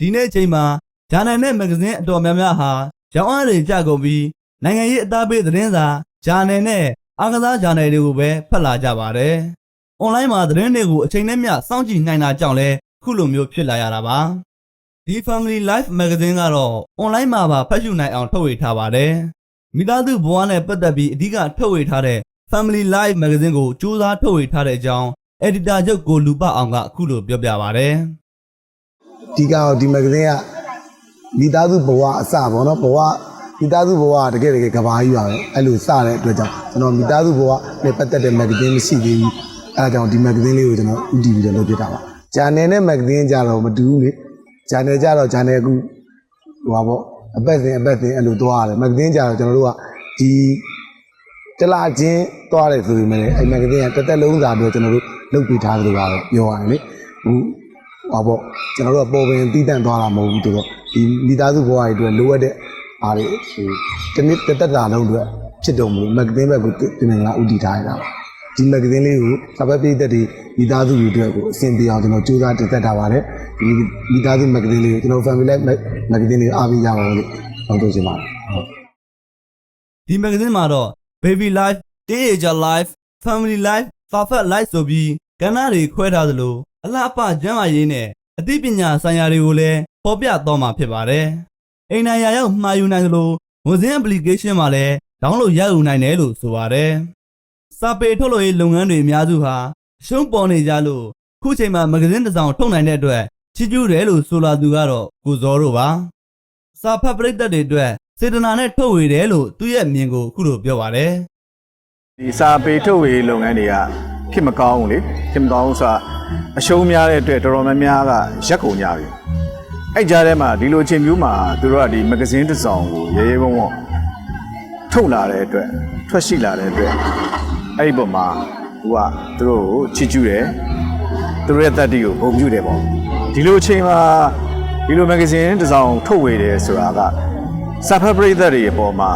ဒီနေ့အချိန်မှာဂျာနယ်နဲ့မဂ္ဂဇင်းအတော်များများဟာရောင်းအားတွေကြကုန်ပြီးနိုင်ငံရေးအသားပေးသတင်းစာဂျာနယ်နဲ့အားကစားဂျာနယ်တွေကိုပဲဖတ်လာကြပါတယ်။ online မှာသတင်းတွေကိုအချိန်နဲ့မျှစောင့်ကြည့်နိုင်တာကြောင့်လဲခုလိုမျိုးဖြစ်လာရတာပါ။ဒီ Family Life Magazine ကတော့ online မှာပါဖတ်ရှုနိုင်အောင်ထုတ်ဝေထားပါတယ်။မိသားစုဘဝနဲ့ပတ်သက်ပြီးအဓိကထုတ်ဝေထားတဲ့ Family Life Magazine ကိုစူးစမ်းထုတ်ဝေထားတဲ့အကြောင်း editor ချုပ်ကိုလူပအောင်ကအခုလိုပြောပြပါတယ်။ ဒီကတော့ဒီမဂ္ဂဇင်းကမိသားစုဘဝအစပေါ့နော်ဘဝမိသားစုဘဝကတကယ်တကယ်ကဘာကြီးပါပဲအဲ့လိုစတဲ့အတွက်ကြောင့်ကျွန်တော်မိသားစုဘဝနဲ့ပတ်သက်တဲ့မဂ္ဂဇင်းမရှိသေးဘူးအဲ့ဒါကြောင့်ဒီမဂ္ဂဇင်းလေးကိုကျွန်တော်ဥတည်ပြီးတော့လုပ်ပြတာပါဂျာနယ်နဲ့မဂ္ဂဇင်းကြတော့မတူဘူးလေဂျာနယ်ကြတော့ဂျာနယ်အခုဟိုပါပေါ့အပတ်စဉ်အပတ်စဉ်အဲ့လိုသွားရတယ်မဂ္ဂဇင်းကြတော့ကျွန်တော်တို့ကဒီတလာချင်းသွားတယ်ဆိုပေမဲ့အဲ့မဂ္ဂဇင်းကတစ်သက်လုံးစာပြီးတော့ကျွန်တော်တို့လုပ်ပြထားသလိုပါပဲပြောရတယ်လေဟို ဟောပေါ့ကျွန်တော်တို့ကပေါ်ပင်တီးတန့်သွားတာမဟုတ်ဘူးသူတော့ဒီမိသားစုဘဝတွေအတွက်လိုအပ်တဲ့အားတွေဟိုတနည်းတစ်သက်တာလုံးအတွက်ဖြစ်တော်မလို့မဂ္ဂဇင်းဘက်ကိုတင်နေလားဥတည်ထားရတာပါဒီမဂ္ဂဇင်းလေးကိုစာပတ်ပိသက်တွေမိသားစုတွေအတွက်ကိုအဆင်ပြေအောင်ကျွန်တော်ကြိုးစားတင်ဆက်ထားပါတယ်ဒီမိသားစုမဂ္ဂဇင်းလေးကိုကျွန်တော် family life မဂ္ဂဇင်းလေးအားပေးကြပါဦးလို့တောင်းဆိုချင်ပါတယ်ဟုတ်ဒီမဂ္ဂဇင်းမှာတော့ baby life, teenager life, family life, perfect life ဆိုပြီးကဏ္ဍတွေခွဲထားသလို အလှပကျမ်းမာရေးနဲ့အသိပညာဆိုင်ရာတွေကိုလည်းဖော်ပြတော့မှာဖြစ်ပါတယ်။အိမ်နိုင်ရာရောက်မှာယူနိုင်သလိုဝန်စင်း application မှာလည်း download ရယူနိုင်တယ်လို့ဆိုပါတယ်။စာပေထုတ်လုပ်ရေးလုပ်ငန်းတွေအများစုဟာအရှုံးပေါ်နေကြလို့ခုချိန်မှာမဂ္ဂဇင်းတစ်စောင်ထုတ်နိုင်တဲ့အတွက်ချီးကျူးတယ်လို့ဆိုလာသူကတော့ကိုဇော်တို့ပါ။စာဖတ်ပရိသတ်တွေအတွက်စေတနာနဲ့ထုတ်ဝေတယ်လို့သူ့ရဲ့မြင်ကိုအခုလိုပြောပါတယ်။ဒီစာပေထုတ်ဝေလုပ်ငန်းတွေကဖြစ်မကောင်းဘူးလေဖြစ်မကောင်းဘူးဆိုတာ အရှုံးများတဲ့အတွက်တော်တော်များများကရက်ကုန်ကြပြီအဲ့ကြားထဲမှာဒီလိုအချိန်မျိုးမှာသူတို့ကဒီမဂ္ဂဇင်းတစ်စောင်ကိုရေရေဝုံဝုံထုတ်လာတဲ့အတွက်ထွက်ရှိလာတဲ့အတွက်အဲ့ဒီပုံမှာသူကသူတို့ကိုချစ်ကျူးတယ်သူတို့ရဲ့တတ္တိကိုဂုဏ်ပြုတယ်ပေါ့ဒီလိုအချိန်မှာဒီလိုမဂ္ဂဇင်းတစ်စောင်ထုတ်ဝေတယ်ဆိုတာကစာဖတ်ပရိသတ်တွေအပေါ်မှာ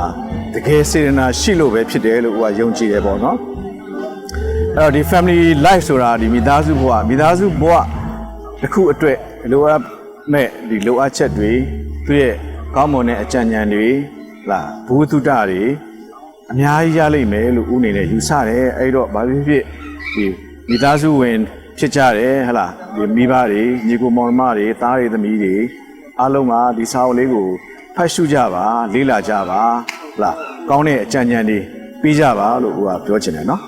တကယ်စေတနာရှိလို့ပဲဖြစ်တယ်လို့ဟိုကယုံကြည်တယ်ပေါ့နော် အဲ့တော့ဒီ family life ဆိုတာဒီမိသားစုဘဝမိသားစုဘဝတစ်ခုအတွက်လိုအပ်မဲ့ဒီလိုအပ်ချက်တွေသူရဲ့ကောင်းမွန်တဲ့အကြံဉာဏ်တွေလာဘူသုတတွေအများကြီးရလိမ့်မယ်လို့ဦးနေနဲ့ယူဆတယ်အဲ့တော့ဘာဖြစ်ဖြစ်ဒီမိသားစုဝင်ဖြစ်ကြတယ်ဟဟလားဒီမိဘတွေညီကိုမောင်နှမတွေသားတွေသမီးတွေအားလုံးကဒီစာအုပ်လေးကိုဖတ်ရှုကြပါလေ့လာကြပါဟလားကောင်းတဲ့အကြံဉာဏ်တွေပေးကြပါလို့ဟိုကပြောချင်တယ်နော်